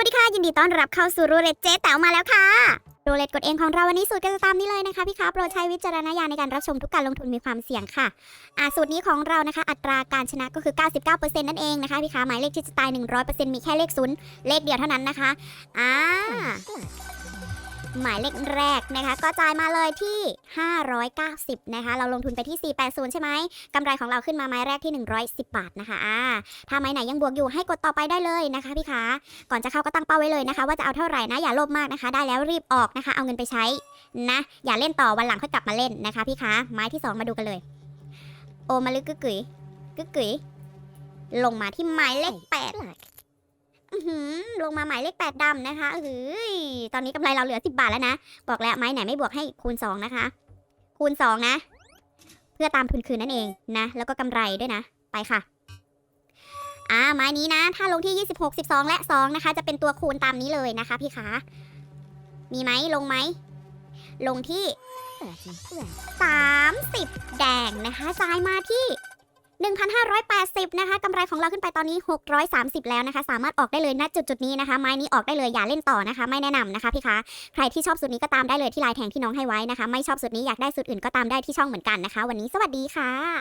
วัสดีค่ะ ยินดีต้อนรับเข้าสู่รูเล็ตเจ๊แต๋วมาแล้วค่ะ รูเล็ตกดเองของเราวันนี้สูตรก็จะตามนี้เลยนะคะพี่คะโปรดใช้วิจารณญาณในการรับชมทุกการลงทุนมีความเสี่ยงค่ะอ่าสูตรนี้ของเรานะคะ อัตราการชนะก็คือ 99%นั่นเองนะคะพี่คะหมายเลขที่จะตาย 100%มีแค่เลขศูนย์เลขเดียวเท่านั้นนะคะอ่า หมายเลขแรกนะคะก็จ่ายมาเลยที่ 590 นะคะ เราลงทุนไปที่ 480 ใช่ไหมกำไรของเราขึ้นมาไม้แรกที่ 110 บาทนะคะอ่าถ้าไม้ไหนยังบวกอยู่ให้กดต่อไปได้เลยนะคะพี่คะก่อนจะเข้าก็ตั้งเป้าไว้เลยนะคะ ว่าจะเอาเท่าไหร่นะอย่าโลภมากนะคะ ได้แล้วรีบออกนะคะ เอาเงินไปใช้นะ อย่าเล่นต่อวันหลังค่อยกลับมาเล่นนะคะพี่คะไม้ที่สองมาดูกันเลย โอมาลึกกึกกึ๋ยกึกกึ๋ยลงมาที่หมายเลขแปด ลงมาหมายเลขแปดดำนะคะเฮ้ยตอนนี้กำไรเราเหลือสิบบาทแล้วนะ บอกแล้วไม้ไหนไม่บวกให้คูณสองนะคะ คูณสองนะ เพื่อตามทุนคืนนั่นเองนะ แล้วก็กำไรด้วยนะ ไปค่ะอ่าไม้นี้นะ ถ้าลงที่ 26 12 และ 2 นะคะ จะเป็นตัวคูณตามนี้เลยนะคะ พี่คะมีไหมลงไหม ลงที่ 30 แดงนะคะจ่ายมาที่ 1,580 นะคะกำไรของเราขึ้นไปตอนนี้ 630 แล้วนะคะ สามารถออกได้เลยณจุดจุดนี้นะคะ ไม้นี้ออกได้เลยอย่าเล่นต่อนะคะ ไม่แนะนำนะคะพี่คะใครที่ชอบสุดนี้ก็ตามได้เลยที่ลายแทงที่น้องให้ไว้นะคะ ไม่ชอบสุดนี้อยากได้สุดอื่นก็ตามได้ที่ช่องเหมือนกันนะคะ วันนี้สวัสดีค่ะ